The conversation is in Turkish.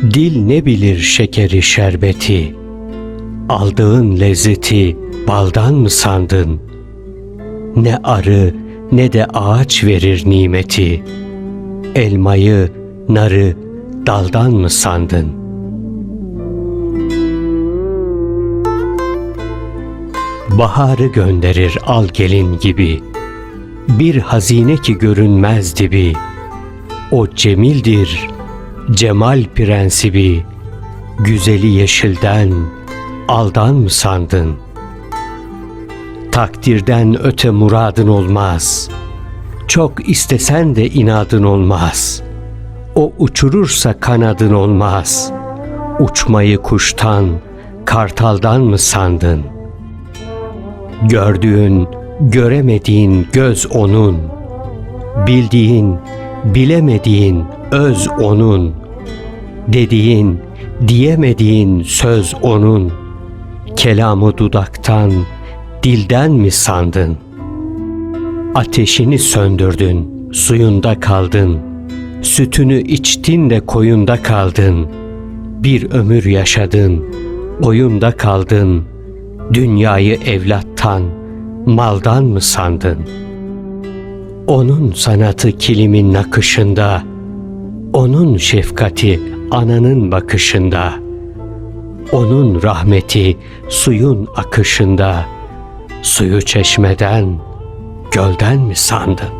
Dil ne bilir şekeri şerbeti, aldığın lezzeti baldan mı sandın? Ne arı ne de ağaç verir nimeti, elmayı, narı daldan mı sandın? Baharı gönderir al gelin gibi, bir hazine ki görünmez dibi, o cemildir, cemal prensibi, güzeli yeşilden, aldan mı sandın? Takdirden öte muradın olmaz. Çok istesen de inadın olmaz. O uçurursa kanadın olmaz. Uçmayı kuştan, kartaldan mı sandın? Gördüğün, göremediğin göz onun. Bildiğin, bilemediğin öz onun. Dediğin, diyemediğin söz onun. Kelamı dudaktan, dilden mi sandın? Ateşini söndürdün, suyunda kaldın. Sütünü içtin de koyunda kaldın. Bir ömür yaşadın, oyunda kaldın. Dünyayı evlattan, maldan mı sandın? Onun sanatı kilimin nakışında, onun şefkati ananın bakışında, onun rahmeti suyun akışında, suyu çeşmeden, gölden mi sandın?